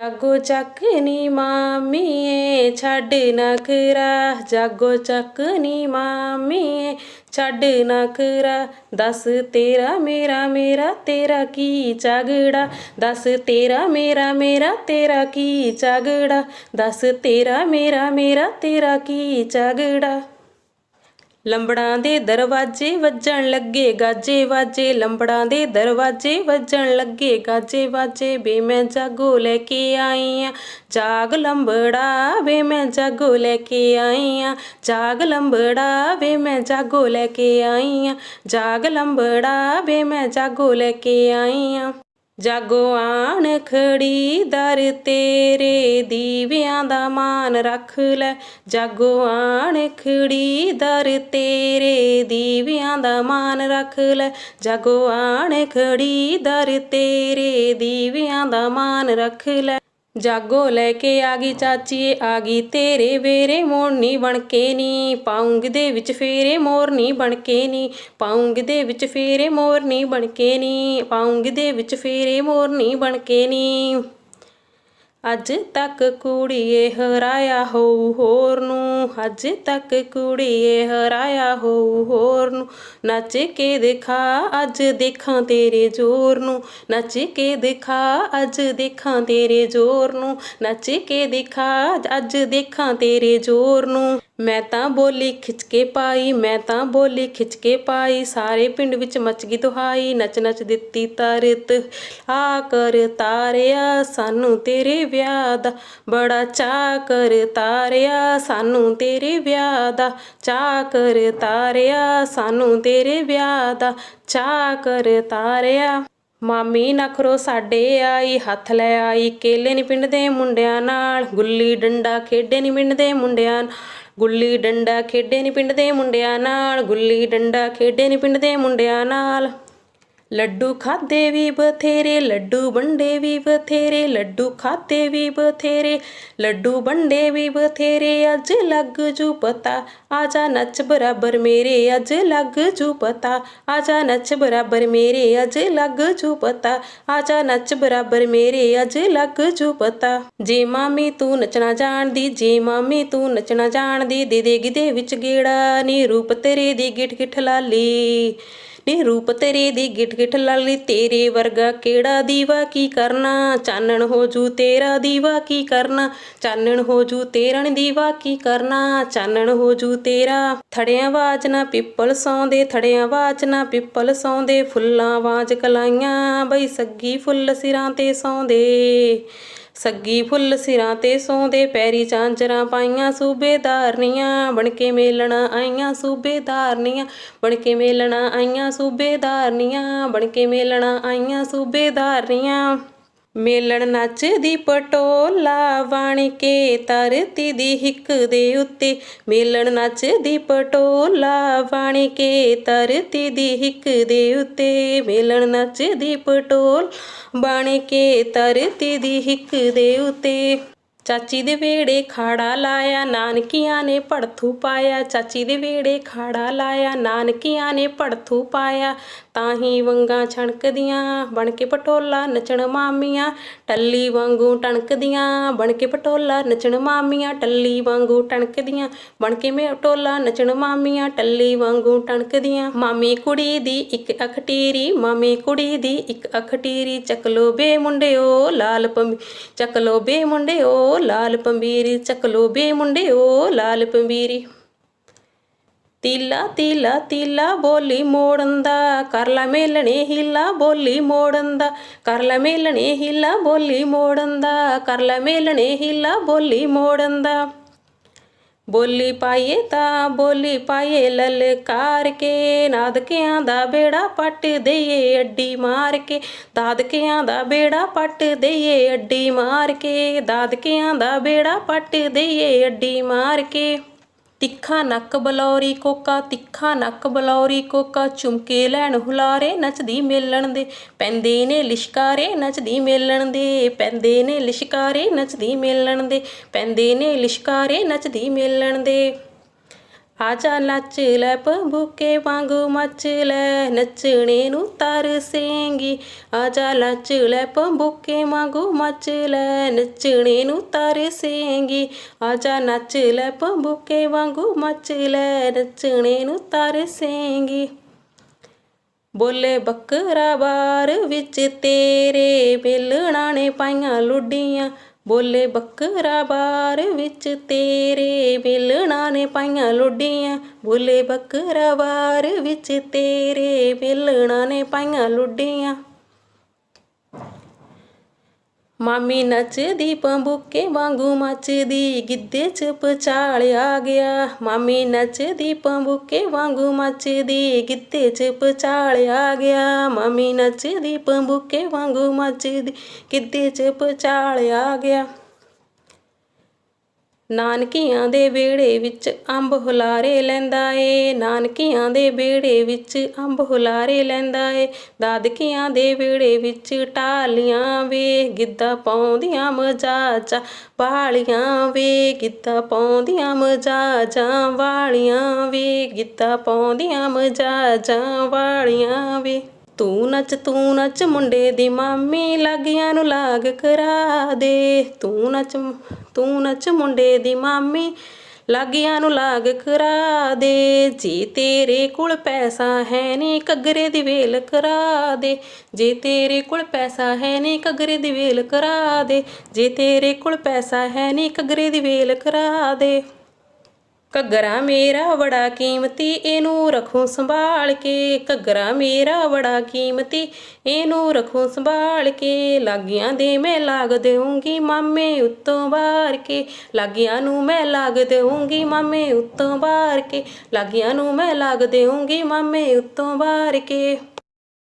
ਜਾਗੋ ਚੱਕ ਨੀ ਮਾਮੀਏ, ਛੱਡ ਨਾ ਕਰਾ ਜਾਗੋ ਚੱਕ ਨੀ ਮਾਮੀਏ, ਛੱਡ ਨਾ ਕਰਾ ਦੱਸ ਤੇਰਾ ਮੇਰਾ ਮੇਰਾ ਤੇਰਾ ਕੀ ਝਗੜਾ? ਦੱਸ ਤੇਰਾ ਮੇਰਾ ਮੇਰਾ ਤੇਰਾ ਕੀ ਝਗੜਾ? ਦੱਸ ਤੇਰਾ ਮੇਰਾ ਮੇਰਾ ਤੇਰਾ ਕੀ ਝਗੜਾ? ਲੰਬੜਾਂ ਦੇ ਦਰਵਾਜ਼ੇ ਵੱਜਣ ਲੱਗੇ, ਗਾਜੇ ਵਾਜੇ, ਲੰਬੜਾਂ ਦੇ ਦਰਵਾਜ਼ੇ ਵੱਜਣ ਲੱਗੇ, ਗਾਜੇ ਵਾਜੇ ਬੇ ਮੈਂ ਜਾਗੋ ਲੈ ਕੇ ਆਈ ਆ ਜਾਗ ਲੰਬੜਾ, ਵੇ ਮੈਂ ਜਾਗੋ ਲੈ ਕੇ ਆਈ ਆ ਜਾਗ ਲੰਬੜਾ, ਵੇ ਮੈਂ ਜਾਗੋ ਲੈ ਕੇ ਆਈ ਆ ਜਾਗ ਲੰਬੜਾ ਬੇ ਮੈਂ ਜਾਗੋ ਲੈ ਕੇ ਆਈ ਆ ਜਾਗੋ ਖੜੀ, ਦਰ ਤੇਰੇ ਦੀਵਿਆਂ ਦਾ ਮਾਨ ਰੱਖ ਲੈ। ਜਾਗੋ ਖੜੀ, ਦਰ ਤੇਰੇ ਦੀਵਿਆਂ ਦਾ ਮਾਨ ਰੱਖ ਲੈ। ਜਾਗੋ ਖੜੀ, ਦਰ ਤੇਰੇ ਦੀਵਿਆਂ ਦਾ ਮਾਨ ਰੱਖ ਲੈ। ਜਾਗੋ ਲੈ ਕੇ ਆ ਗਈ ਚਾਚੀਏ ਆ ਗਈ ਤੇਰੇ ਵੇਰੇ ਮੋਰਨੀ ਬਣ ਕੇ ਨੀ। ਪਾਉਂਗ ਦੇ ਵਿੱਚ ਫੇਰੇ ਮੋਰਨੀ ਬਣ ਕੇ ਨੀ। ਪਾਉਂਗ ਦੇ ਵਿੱਚ ਫੇਰੇ ਮੋਰਨੀ ਬਣ ਕੇ ਨੀ। ਪਾਉਂਗ ਦੇ ਵਿੱਚ ਫੇਰੇ ਮੋਰਨੀ ਬਣ ਕੇ ਨੀ। ਅੱਜ ਤੱਕ ਕੁੜੀਏ ਹਰਾਇਆ ਹੋਊ ਹੋਰ ਨੂੰ, ਅੱਜ ਤੱਕ ਕੁੜੀਏ ਹਰਾਇਆ ਹੋਊ ਹੋਰ ਨੂੰ। ਨੱਚ ਕੇ ਦਿਖਾ ਅੱਜ ਦੇਖਾਂ ਤੇਰੇ ਜ਼ੋਰ ਨੂੰ, ਨੱਚ ਕੇ ਦਿਖਾ ਅੱਜ ਦੇਖਾਂ ਤੇਰੇ ਜ਼ੋਰ ਨੂੰ, ਨੱਚ ਕੇ ਦਿਖਾ ਅੱਜ ਦੇਖਾਂ ਤੇਰੇ ਜ਼ੋਰ ਨੂੰ। ਮੈਂ ਤਾਂ ਬੋਲੀ ਖਿੱਚ ਕੇ ਪਾਈ, ਮੈਂ ਤਾਂ ਬੋਲੀ ਖਿੱਚ ਕੇ ਪਾਈ, ਸਾਰੇ ਪਿੰਡ ਵਿੱਚ ਮਚ ਗਈ ਦੁਹਾਈ ਨੱਚ ਨੱਚ ਦਿੱਤੀ ਤਰਤ। ਆ ਕਰ ਤਾਰਿਆ ਸਾਨੂੰ ਤੇਰੇ ਵਿਆਹ ਦਾ, ਬੜਾ ਚਾ ਕਰ ਤਾਰਿਆ ਸਾਨੂੰ ਤੇਰੇ ਵਿਆਹ ਦਾ। ਚਾ ਕਰ ਤਾਰਿਆ ਸਾਨੂੰ ਤੇਰੇ ਵਿਆਹ ਦਾ ਚਾ ਕਰ ਤਾਰਿਆ। ਮਾਮੀ ਨਖਰੋ ਸਾਡੇ ਆਈ, ਹੱਥ ਲੈ ਆਈ, ਕੇਲੇ ਨੀ ਪਿੰਡ ਦੇ ਮੁੰਡਿਆਂ ਨਾਲ, ਗੁੱਲੀ ਡੰਡਾ ਖੇਡੇ ਨੀ ਪਿੰਡ ਦੇ ਮੁੰਡਿਆਂ ਗੁੱਲੀ ਡੰਡਾ ਖੇਡੇ ਨੀ ਪਿੰਡ ਦੇ ਮੁੰਡਿਆਂ ਨਾਲ, ਗੁੱਲੀ ਡੰਡਾ ਖੇਡੇ ਨੀ ਪਿੰਡ ਦੇ ਮੁੰਡਿਆਂ ਨਾਲ। ਲੱਡੂ ਖਾਦੇ ਵੀ ਬਥੇਰੇ, ਲੱਡੂ ਵੰਡੇ ਵੀ ਬਥੇਰੇ, ਲੱਡੂ ਖਾਦੇ ਵੀ ਬਥੇਰੇ, ਲੱਡੂ ਵੰਡੇ ਵੀ ਬਥੇਰੇ, ਅੱਜ ਲੱਗ ਜੂ ਪਤਾ ਆਜਾ ਨੱਚ ਬਰਾਬਰ ਮੇਰੇ, ਅੱਜ ਲੱਗ ਜੂ ਪਤਾ ਆਜਾ ਨੱਚ ਬਰਾਬਰ ਮੇਰੇ, ਅੱਜ ਲੱਗ ਜੂ ਪਤਾ ਆਜਾ ਨੱਚ ਬਰਾਬਰ ਮੇਰੇ, ਅੱਜ ਲੱਗ ਜੂ ਪਤਾ। ਜੇ ਮਾਮੀ ਤੂੰ ਨੱਚਣਾ ਜਾਣਦੀ, ਜੇ ਮਾਮੀ ਤੂੰ ਨੱਚਣਾ ਜਾਣਦੀ ਦੇ ਦੇ ਗਿੱਧੇ ਵਿੱਚ ਗੇੜਾ ਨੀ, ਰੂਪ ਤੇਰੇ ਦੀ ਗਿੱਠ ਗਿਠ ਲਾਲੀ। ਨੀ ਰੂਪ ਤੇਰੇ ਦੀ ਗਿੱਠ ਗਿੱਠ ਲਾਲੀ ਤੇਰੇ ਵਰਗਾ ਕਿਹੜਾ ਦੀਵਾ ਕੀ ਕਰਨਾ? ਚਾਨਣ ਹੋ ਜੂ ਤੇਰਾ ਦੀਵਾ ਕੀ ਕਰਨਾ? ਚਾਨਣ ਹੋ ਜੂ ਤੇਰਾ ਨੀ ਦੀਵਾ ਕੀ ਕਰਨਾ? ਚਾਨਣ ਹੋ ਜੂ ਤੇਰਾ ਥੜਿਆਂ ਬਾਜ ਨਾ ਪਿੱਪਲ ਸੌਂਦੇ, ਥੜਿਆਂ ਬਾਜ ਨਾ ਪਿੱਪਲ ਸੌਂਦੇ, ਫੁੱਲਾਂ ਬਾਜ ਕਲਾਈਆਂ ਬਈ ਸੱਗੀ ਫੁੱਲ ਸਿਰਾਂ ਤੇ ਸੌਂਦੇ। ਸੱਗੀ ਫੁੱਲ ਸਿਰਾਂ ਤੇ ਸੌਂਦੇ, ਪੈਰੀ ਚਾਂਜਰਾਂ ਪਾਈਆਂ ਸੂਬੇਦਾਰਨੀਆਂ ਬਣ ਕੇ ਮੇਲਣਾ ਆਈਆਂ ਸੂਬੇਦਾਰਨੀਆਂ ਬਣ ਕੇ ਮੇਲਣਾ ਆਈਆਂ ਸੂਬੇਦਾਰਨੀਆਂ ਬਣ ਕੇ ਮੇਲਣਾ ਆਈਆਂ ਸੂਬੇਦਾਰਨੀਆਂ ਮੇਲਣ ਨੱਚਦੀ ਪਟੋਲਾ ਬਣ ਕੇ ਧਰਤੀ ਦੀ ਹਿੱਕ ਦੇ ਉੱਤੇ। ਮੇਲਣ ਨੱਚਦੀ ਪਟੋਲਾ ਬਣ ਕੇ ਧਰਤੀ ਦੀ ਹਿੱਕ ਦੇ ਉੱਤੇ। ਮੇਲਣ ਨੱਚਦੀ ਪਟੋਲ ਬਣ ਕੇ ਧਰਤੀ ਦੀ ਹਿੱਕ ਦੇ ਉੱਤੇ। ਚਾਚੀ ਦੇ ਵੇੜੇ ਖਾੜਾ ਲਾਇਆ, ਨਾਨਕੀਆਂ ਨੇ ਪੜਥੂ ਪਾਇਆ। ਚਾਚੀ ਦੇ ਵੇੜੇ ਖਾੜਾ ਲਾਇਆ, ਨਾਨਕੀਆਂ ਨੇ ਪੜਥੂ ਪਾਇਆ। ਤਾਂ ਹੀ ਵੰਗਾਂ ਛਣਕਦੀਆਂ ਬਣ ਕੇ ਪਟੋਲਾ ਨਚਣ ਮਾਮੀਆਂ। ਟੱਲੀ ਵਾਂਗੂ ਟਣਕਦੀਆਂ ਬਣ ਕੇ ਪਟੋਲਾ ਨਚਣ ਮਾਮੀਆਂ। ਟੱਲੀ ਵਾਂਗੂ ਟਣਕਦੀਆਂ ਬਣ ਕੇ ਮੇ ਟੋਲਾ ਨਚਣ ਮਾਮੀਆਂ। ਟੱਲੀ ਵਾਂਗੂ ਟਣਕਦੀਆਂ, ਮਾਮੀ ਕੁੜੀ ਦੀ ਇੱਕ ਅੱਖ ਟੀਰੀ। ਮਾਮੀ ਕੁੜੀ ਦੀ ਇੱਕ ਅੱਖ ਟੀਰੀ। ਚੱਕ ਲੋ ਬੇ ਮੁੰਡਿਓ, ਲਾਲ ਪੰਬੀ ਚੱਕ ਲੋ ਬੇ ਮੁੰਡਿਓ ਓ ਲਾਲ ਪੰਬੀਰੀ, ਚੱਕ ਲੋ ਬੇ ਮੁੰਡੇ, ਓ ਲਾਲ ਪੰਬੀਰੀ। ਤੀਲਾ ਤੀਲਾ ਤੀਲਾ ਬੋਲੀ ਮੋੜਨ ਦਾ, ਕਰ ਲੈ ਮੇਲਣੇ ਹੀਲਾ ਬੋਲੀ ਮੋੜਨ ਦਾ, ਕਰ ਲੈ ਮੇਲਣੇ ਹੀਲਾ ਬੋਲੀ ਮੋੜਨ ਦਾ, ਕਰ ਲੈ ਮੇਲਣੇ ਹੀਲਾ ਬੋਲੀ ਮੋੜਨ ਦਾ। ਬੋਲੀ ਪਾਈਏ ਤਾਂ ਬੋਲੀ ਪਾਈਏ ਲਲਕਾਰ ਕੇ, ਨਾਦਕਿਆਂ ਦਾ ਬੇੜਾ ਪੱਟ ਦਈਏ ਅੱਡੀ ਮਾਰ ਕੇ। ਦਾਦਕਿਆਂ ਦਾ ਬੇੜਾ ਪੱਟ ਦਈਏ ਅੱਡੀ ਮਾਰ ਕੇ, ਦਾਦਕਿਆਂ ਦਾ ਬੇੜਾ ਪੱਟ ਦਈਏ ਅੱਡੀ ਮਾਰ ਕੇ। ਤਿੱਖਾ ਨੱਕ ਬਲੌਰੀ ਕੋਕਾ, ਤਿੱਖਾ ਨੱਕ ਬਲੌਰੀ ਕੋਕਾ, ਚੁੰਮਕੇ ਲੈਣ ਹੁਲਾਰੇ ਨੱਚਦੀ ਮੇਲਣ ਦੇ। ਪੈਂਦੇ ਨੇ ਲਿਸ਼ਕਾਰੇ ਨੱਚਦੀ ਮੇਲਣ ਦੇ। ਪੈਂਦੇ ਨੇ ਲਿਸ਼ਕਾਰੇ ਨੱਚਦੀ ਮੇਲਣ ਦੇ। ਪੈਂਦੇ ਨੇ ਲਿਸ਼ਕਾਰੇ ਨੱਚਦੀ ਮੇਲਣ ਦੇ। ਆਜਾ ਨੱਚ ਲੈ ਪੰਬੂਕੇ ਵਾਂਗੂ ਮੱਚ ਲੈ, ਨੱਚਣੇ ਨੂੰ ਤਰਸੇਂਗੀ ਆਜਾ ਨੱਚ ਲੈ ਪੰਬੂਕੇ ਵਾਂਗੂ ਮੱਚ ਲੈ, ਨੱਚਣੇ ਨੂੰ ਤਰਸੇਂਗੀ ਆਜਾ ਨੱਚ ਲੈ ਪੰਬੂਕੇ ਵਾਂਗੂ ਮੱਚ ਲੈ, ਨੱਚਣੇ ਨੂੰ ਤਰਸੇਂਗੀ ਬੋਲੇ ਬੱਕਰਾ ਬਾਰ ਵਿੱਚ ਤੇਰੇ ਬੇਲਣਾ ਨੇ ਪਾਈਆਂ ਲੁੱਡੀਆਂ। ਬੋਲੇ ਬੱਕਰਾ ਬਾਰ ਵਿੱਚ ਤੇਰੇ ਬੇਲਣਾ ਨੇ ਪਾਈਆਂ ਲੁੱਡੀਆਂ। ਬੋਲੇ ਬੱਕਰਾ ਬਾਰ ਵਿੱਚ ਤੇਰੇ ਬੇਲਣਾ ਨੇ ਪਾਈਆਂ ਲੁੱਡੀਆਂ। ਮਾਮੀ ਨੱਚਦੀ ਪੰਬੂਕੇ ਵਾਂਗੂ ਮੱਚਦੀ, ਗਿੱਧੇ ਚ ਪਚਾਲ ਆ ਗਿਆ। ਮਾਮੀ ਨੱਚਦੀ ਪੰਬੂਕੇ ਵਾਂਗੂ ਮੱਚਦੀ, ਗਿੱਧੇ ਚ ਪਚਾਲ ਆ ਗਿਆ। ਮਾਮੀ ਨੱਚਦੀ ਪੰਬੂਕੇ ਵਾਂਗੂ ਮੱਚਦੀ, ਗਿੱਧੇ ਚ ਪਚਾਲ ਆ ਗਿਆ। ਨਾਨਕੀਆਂ ਦੇ ਵਿਹੜੇ ਵਿੱਚ ਅੰਬ ਹੁਲਾਰੇ ਲੈਂਦਾ ਏ। ਨਾਨਕੀਆਂ ਦੇ ਵਿਹੜੇ ਵਿੱਚ ਅੰਬ ਹੁਲਾਰੇ ਲੈਂਦਾ ਏ। ਦਾਦਕੀਆਂ ਦੇ ਵਿਹੜੇ ਵਿੱਚ ਟਾਲੀਆਂ ਵੇ, ਗਿੱਧਾ ਪਾਉਂਦੀਆਂ ਮਜਾਜਾ ਵਾਲੀਆਂ ਵੇ, ਗਿੱਧਾ ਪਾਉਂਦੀਆਂ ਮਜਾਜਾਂ ਵਾਲੀਆਂ ਵੇ, ਗਿੱਧਾ ਪਾਉਂਦੀਆਂ ਮਜਾਜਾਂ ਵਾਲੀਆਂ ਵੇ। ਤੂੰ ਨੱਚ ਤੂੰ ਨੱਚ, ਮੁੰਡੇ ਦੀ ਮਾਮੀ ਲਾਗਿਆਂ ਨੂੰ ਲਾਗ ਕਰਾ ਦੇ। ਤੂੰ ਨੱਚ ਤੂੰ ਨੱਚ, ਮੁੰਡੇ ਦੀ ਮਾਮੀ ਲਾਗਿਆਂ ਨੂੰ ਲਾਗ ਕਰਾ ਦੇ। ਜੇ ਤੇਰੇ ਕੋਲ ਪੈਸਾ ਹੈ ਨੀ ਕਗਰੇ ਦੀ ਵੇਲ ਕਰਾ ਦੇ। ਜੇ ਤੇਰੇ ਕੋਲ ਪੈਸਾ ਹੈ ਨੀ ਕਗਰੇ ਦੀ ਵੇਲ ਕਰਾ ਦੇ। ਜੇ ਤੇਰੇ ਕੋਲ ਪੈਸਾ ਹੈ ਨੀ ਕਗਰੇ ਦੀ ਵੇਲ ਕਰਾ ਦੇ। ਘੱਗਰਾ ਮੇਰਾ ਬੜਾ ਕੀਮਤੀ, ਇਹਨੂੰ ਰੱਖੂ ਸੰਭਾਲ ਕੇ। ਘੱਗਰਾ ਮੇਰਾ ਬੜਾ ਕੀਮਤੀ, ਇਹਨੂੰ ਰੱਖੂ ਸੰਭਾਲ ਕੇ। ਲਾਗੀਆਂ ਦੇ ਮੈਂ ਲਾਗ ਦੇਉਂਗੀ ਮਾਮੇ ਉੱਤੋਂ ਬਾਰ ਕੇ। ਲਾਗੀਆਂ ਨੂੰ ਮੈਂ ਲਾਗ ਦੇਉਂਗੀ ਮਾਮੇ ਉੱਤੋਂ ਬਾਰ ਕੇ। ਲਾਗੀਆਂ ਨੂੰ ਮੈਂ ਲਾਗ ਦੇਉਂਗੀ ਮਾਮੇ ਉੱਤੋਂ ਬਾਰ ਕੇ।